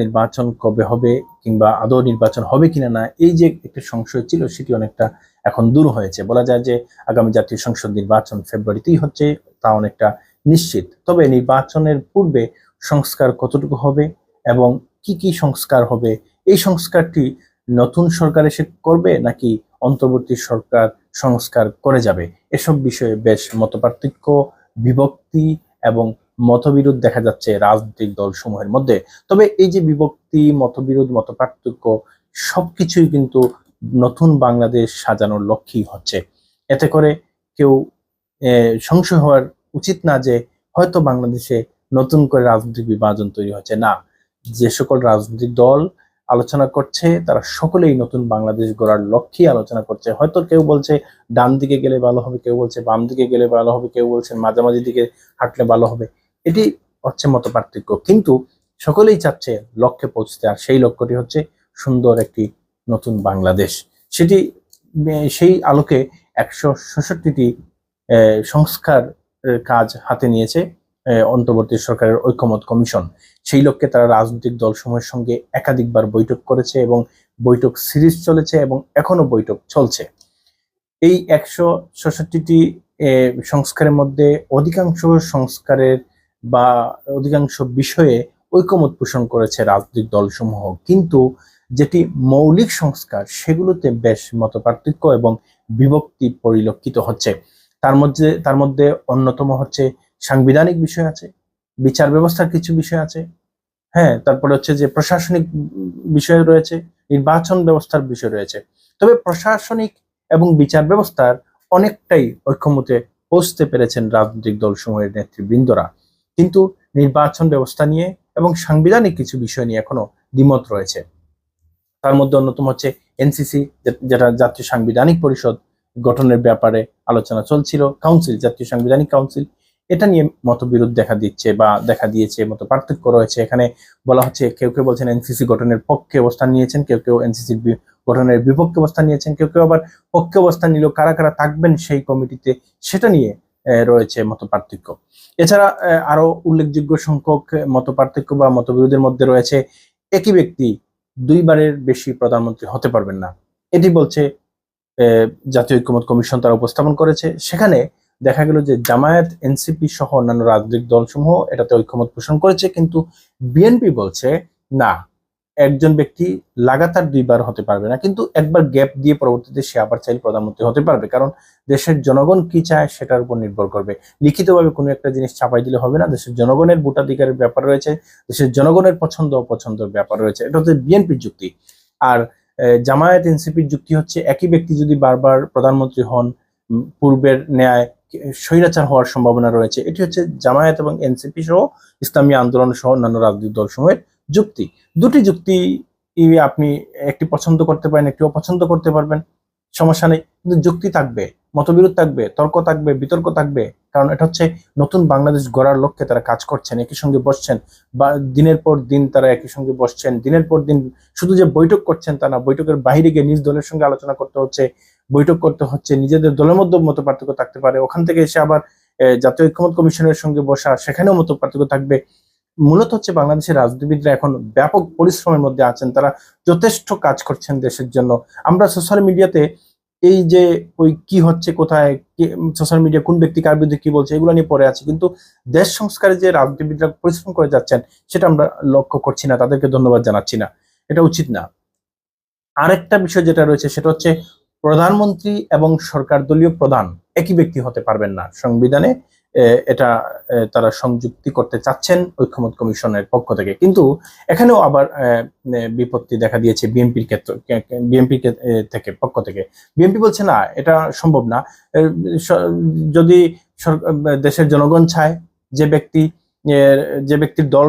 নির্বাচন কবে হবে কিংবা আদৌ নির্বাচন হবে কিনা না, এই যে একটি সংশয় ছিল সেটি অনেকটা এখন দূর হয়েছে। বলা যায় যে আগামী জাতীয় সংসদ নির্বাচন ফেব্রুয়ারিতেই হচ্ছে, তা অনেকটা নিশ্চিত। তবে নির্বাচনের পূর্বে সংস্কার কতটুকু হবে এবং কি কি সংস্কার হবে, এই সংস্কারটি নতুন সরকার এসে করবে নাকি অন্তর্বর্তী সরকার সংস্কার করে যাবে, এসব বিষয়ে বেশ মতপার্থক্য, বিভক্তি এবং মতবিরোধ দেখা যাচ্ছে রাজনৈতিক দলসমূহের মধ্যে। তবে এই যে বিভক্তি, মতবিরোধ, মতপার্থক্য, সবকিছুই কিন্তু নতুন বাংলাদেশ সাজানোর লক্ষ্যই হচ্ছে। এতে করে কেউ সংশয় হওয়ার উচিত না যে হয়তো বাংলাদেশে নতুন করে রাজনৈতিক বিভাজন তৈরি হচ্ছে। না, যে সকল রাজনৈতিক দল আলোচনা করছে, তারা সকলেই নতুন বাংলাদেশ গড়ার লক্ষ্যেই আলোচনা করছে। হয়তো কেউ বলছে ডান দিকে গেলে ভালো হবে, কেউ বলছে বাম দিকে গেলে ভালো হবে, কেউ বলছে মাঝামাঝি দিকে হাঁটলে ভালো হবে। এটি হচ্ছে মত পার্থক্য কিন্তু সকলেই চাচ্ছে লক্ষ্যে পৌঁছতে, আর সেই লক্ষ্যটি হচ্ছে সুন্দর একটি নতুন বাংলাদেশ। সেটি সেই আলোকে একশো ছেষট্টিটি সংস্কার কাজ হাতে নিয়েছে অন্তর্বর্তী সরকারের ঐক্যমত কমিশন। সেই লক্ষ্যে তারা রাজনৈতিক দলসমূহের সঙ্গে একাধিকবার বৈঠক করেছে এবং বৈঠক সিরিজ চলেছে এবং এখনও বৈঠক চলছে। এই একশো ছেষট্টিটি সংস্কারের মধ্যে অধিকাংশ সংস্কারের বা অধিকাংশ বিষয়ে ঐকমত পোষণ করেছে রাজনৈতিক দলসমূহ। কিন্তু যেটি মৌলিক সংস্কার, সেগুলোতে বেশ মতপার্থক্য এবং বিভক্তি পরিলক্ষিত হচ্ছে। তার মধ্যে তার মধ্যে অন্যতম হচ্ছে সাংবিধানিক বিষয় আছে, বিচার ব্যবস্থার কিছু বিষয় আছে হ্যাঁ তারপরে হচ্ছে যে প্রশাসনিক বিষয় রয়েছে, নির্বাচন ব্যবস্থার বিষয় রয়েছে। তবে প্রশাসনিক এবং বিচার ব্যবস্থার অনেকটাই ঐক্যমতে পৌঁছতে পেরেছেন রাজনৈতিক দলসমূহের নেতৃবৃন্দরা। কিন্তু নির্বাচন ব্যবস্থা নিয়ে এবং সাংবিধানিক কিছু বিষয় নিয়ে এখনও দ্বিমত রয়েছে। তার মধ্যে অন্যতম হচ্ছে এনসিসি যেটা জাতীয় সাংবিধানিক পরিষদ গঠনের ব্যাপারে আলোচনা চলছিল, কাউন্সিল, জাতীয় সাংবিধানিক কাউন্সিল। এটা নিয়ে মতবিরোধ দেখা দিচ্ছে বা দেখা দিয়েছে, মত পার্থক্য রয়েছে। এখানে বলা হচ্ছে কেউ কেউ বলছেন এনসিসি গঠনের পক্ষে অবস্থান নিয়েছেন, কেউ কেউ এনসিসি গঠনের বিপক্ষে অবস্থান নিয়েছেন, কেউ কেউ আবার পক্ষে অবস্থান নিল কারা কারা থাকবেন সেই কমিটিতে, সেটা নিয়ে রয়েছে মত পার্থক্য এছাড়া আরও উল্লেখযোগ্য সংখ্যক মত পার্থক্য বা মতবিরোধের মধ্যে রয়েছে, একই ব্যক্তি দুইবারের বেশি প্রধানমন্ত্রী হতে পারবেন না। এটি বলছে জাতীয় ঐক্যমত কমিশন তারা উপস্থাপন করেছে। সেখানে দেখা গেল যে জামায়াত, এনসিপি সহ অন্যান্য রাজনৈতিক দলসমূহ এটাতে ঐক্যমত পোষণ করেছে, কিন্তু বিএনপি বলছে, না একজন ব্যক্তি লাগাতার দুইবার হতে পারবে না, কিন্তু একবার গ্যাপ দিয়ে পরবর্তীতে সে আবার চাইলে প্রধানমন্ত্রী হতে পারবে, কারণ দেশের জনগণ কি চায় সেটার উপর নির্ভর করবে। লিখিতভাবে কোনো একটা জিনিস ছাপাই দিলে হবে না, দেশের জনগণের ভোটাধিকারের ব্যাপার রয়েছে, দেশের জনগণের পছন্দ অপছন্দের ব্যাপার রয়েছে, এটা হচ্ছে বিএনপির যুক্তি। আর জামায়াত এনসিপির যুক্তি হচ্ছে একই ব্যক্তি যদি বারবার প্রধানমন্ত্রী হন পূর্বের ন্যায় স্বৈরাচার হওয়ার সম্ভাবনা রয়েছে, এটি হচ্ছে জামায়াত এবং এনসিপি সহ ইসলামী আন্দোলন সহ অন্যান্য রাজনৈতিক দলসমূহের যুক্তি। দুটি যুক্তি আপনি একটি পছন্দ করতে পারেন একটি অপছন্দ করতে পারবেন। সমস্যা নেই। কিন্তু যুক্তি থাকবে, মতবিরোধ থাকবে, তর্ক থাকবে, বিতর্ক থাকবে। কারণ এটা হচ্ছে নতুন বাংলাদেশ গড়ার লক্ষ্যে তারা কাজ করছেন, একই সঙ্গে বসছেন। বা দিনের পর দিন তারা একই সঙ্গে বসছেন। দিনের পর দিন শুধু যে বৈঠক করছেন তা না, বৈঠকের বাইরে গিয়ে নিজ দলের সঙ্গে আলোচনা করতে হচ্ছে, বৈঠক করতে হচ্ছে, নিজেদের দলের মধ্যে মত পার্থক্য থাকতে পারে। ওখান থেকে এসে আবার জাতীয় ঐক্যমত কমিশনের সঙ্গে বসা, সেখানেও মত পার্থক্য থাকবে। মূলত হচ্ছে বাংলাদেশের রাজনীতিবিদরা এখন ব্যাপক পরিশ্রমের মধ্যে আছেন, তারা যথেষ্ট কাজ করছেন দেশের জন্য। আমরা সোশ্যাল মিডিয়াতে এই যে ওই কি হচ্ছে, কোথায় সোশ্যাল মিডিয়া কোন ব্যক্তি কার বিরুদ্ধে কি বলছে, এগুলো নিয়ে পড়ে আছে। কিন্তু দেশ সংস্কারে যে রাজনীতিবিদরা পরিশ্রম করে যাচ্ছেন, সেটা আমরা লক্ষ্য করছি না, তাদেরকে ধন্যবাদ জানাচ্ছি না। এটা উচিত না। আরেকটা বিষয় যেটা রয়েছে, সেটা হচ্ছে প্রধানমন্ত্রী এবং সরকার দলীয় প্রধান একই ব্যক্তি হতে পারবেন না সংবিধানে। এটা তারা সংযুক্তি করতে চাচ্ছেন ঐক্যমত কমিশনের পক্ষ থেকে। কিন্তু এখানেও আবার বিপত্তি দেখা দিয়েছে বিএনপির ক্ষেত্র বিএনপি থেকে, পক্ষ থেকে। বিএনপি বলছে, না, এটা সম্ভব না। যদি দেশের জনগণ চায় যে ব্যক্তি যে ব্যক্তির দল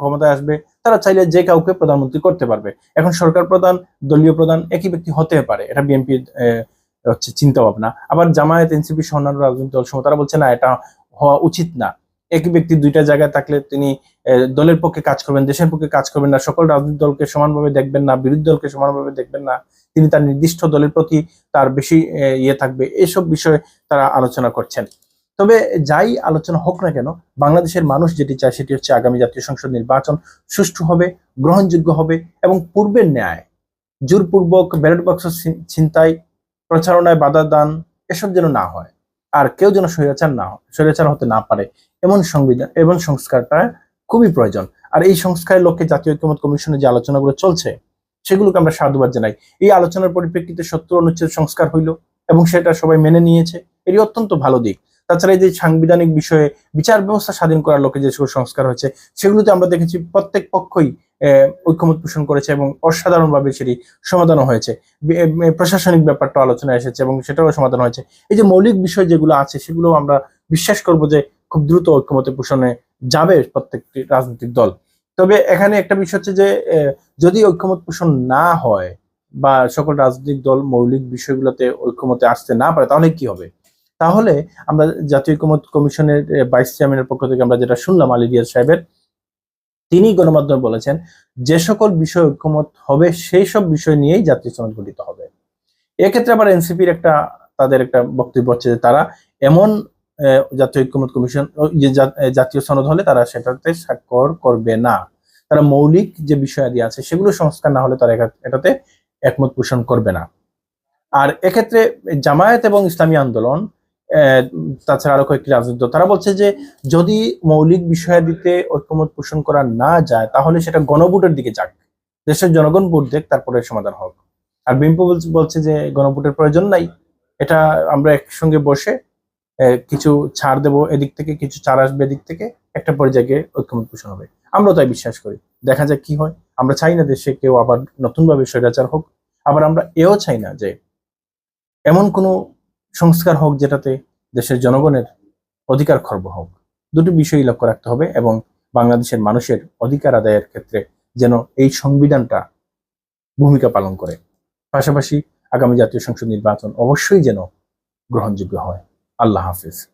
ক্ষমতায় আসবে, তারা চাইলে যে কাউকে প্রধানমন্ত্রী করতে পারবে। এখন সরকার প্রধান, দলীয় প্রধান একই ব্যক্তি হতে পারে। এটা বিএনপি হচ্ছে চিন্তা ভাবনা আবার জামায়াত, এনসিপি সহ অন্যান্য রাজনৈতিক দল তারা বলছে, না, এটা হওয়া উচিত না। একই ব্যক্তি দুইটা জায়গায় থাকলে তিনি দলের পক্ষে কাজ করবেন, দেশের পক্ষে কাজ করবেন না, সকল রাজনৈতিক দলকে সমানভাবে দেখবেন না, বিরোধী দলকে সমানভাবে দেখবেন না, তিনি তার নির্দিষ্ট দলের প্রতি তার বেশি ইয়ে থাকবে, এসব বিষয়ে তারা আলোচনা করছেন। তবে যাই আলোচনা হোক না কেন, বাংলাদেশের মানুষ যেটি চায় সেটি হচ্ছে আগামী জাতীয় সংসদ নির্বাচন সুষ্ঠু হবে, গ্রহণযোগ্য হবে এবং পূর্বের ন্যায়, জোরপূর্বক ব্যালট বাক্স ছিনতাই প্রচারণায় বাধা দান, এসব যেন না হয়। আর কেউ যেন স্বৈরাচার না স্বৈরাচার হতে না পারে, এমন সংবিধান, এমন সংস্কারটা খুবই প্রয়োজন। আর এই সংস্কারের লক্ষ্যে জাতীয় ঐক্যমত কমিশনে যে আলোচনাগুলো চলছে, সেগুলোকে আমরা সাধুবাদ জানাই। এই আলোচনার পরিপ্রেক্ষিতে সত্তর অনুচ্ছেদ সংস্কার হইল এবং সেটা সবাই মেনে নিয়েছে। এটি অত্যন্ত ভালো দিক। তাছাড়া এই যে সাংবিধানিক বিষয়ে বিচার ব্যবস্থা স্বাধীন করার লক্ষ্যে যে সংস্কার হয়েছে, সেগুলোতে আমরা দেখেছি প্রত্যেক পক্ষই ঐক্যমত পোষণ করেছে এবং অসাধারণভাবে সেটি সমাধানও হয়েছে। প্রশাসনিক ব্যাপারটা আলোচনায় এসেছে এবং সেটাও সমাধান হয়েছে। এই যে মৌলিক বিষয় যেগুলো আছে সেগুলো আমরা বিশ্বাস করব যে খুব দ্রুত ঐক্যমতে পোষণে যাবে প্রত্যেকটি রাজনৈতিক দল। তবে এখানে একটা বিষয় হচ্ছে যে যদি ঐক্যমত পোষণ না হয় বা সকল রাজনৈতিক দল মৌলিক বিষয়গুলোতে ঐক্যমতে আসতে না পারে, তাহলে কি হবে? তাহলে আমরা জাতীয় ঐক্যমত কমিশনের ভাইস চেয়ারম্যানের পক্ষ থেকে আমরা যেটা শুনলাম আলী সাহেবের তিনি গণমাধ্যমে বলেছেন, যে সকল বিষয় ঐক্যমত হবে, সেই সব বিষয় নিয়েই জাতীয় সনদ গঠিত হবে। এক্ষেত্রে আবার এনসিপির একটা, তাদের একটা বক্তব্য হচ্ছে যে তারা এমন জাতীয় ঐক্যমত কমিশন যে জাতীয় সনদ হলে তারা সেটাতে স্বাক্ষর করবে না। তারা মৌলিক যে বিষয়াদি আছে, সেগুলো সংস্কার না হলে তারা এটাতে একমত পোষণ করবে না। আর এক্ষেত্রে জামায়াত এবং ইসলামী আন্দোলন তাছাড়া আরও কয়েকটি রাজনৈতিক দল, তারা বলছে যে যদি মৌলিক বিষয়াদিতে ঐক্যমত পোষণ করা না যায় তাহলে সেটা গণভোটের দিকে যাক। দেশের জনগণ ভোট দেখ তারপরে সমাধান হোক আর বলছে- বলছে যে গণভোটের প্রয়োজন নাই। এটা আমরা একসঙ্গে বসে কিছু ছাড় দেব এদিক থেকে কিছু ছাড় আসবে এদিক থেকে একটা পর্যায়ে ঐক্যমত পোষণ হবে। আমরাও তাই বিশ্বাস করি। দেখা যাক কি হয়। আমরা চাই না দেশে কেউ আবার নতুনভাবে স্বৈরাচার হোক। আবার আমরা এও চাই না যে এমন কোনো সংস্কার হোক যেটাতে দেশের জনগণের অধিকার খর্ব হোক, দুটি বিষয়ই লক্ষ্য রাখতে হবে এবং বাংলাদেশের মানুষের অধিকার আদায়ের ক্ষেত্রে যেন এই সংবিধানটা ভূমিকা পালন করে। পাশাপাশি আগামী জাতীয় সংসদ নির্বাচন অবশ্যই যেন গ্রহণযোগ্য হয়। আল্লাহ হাফিজ।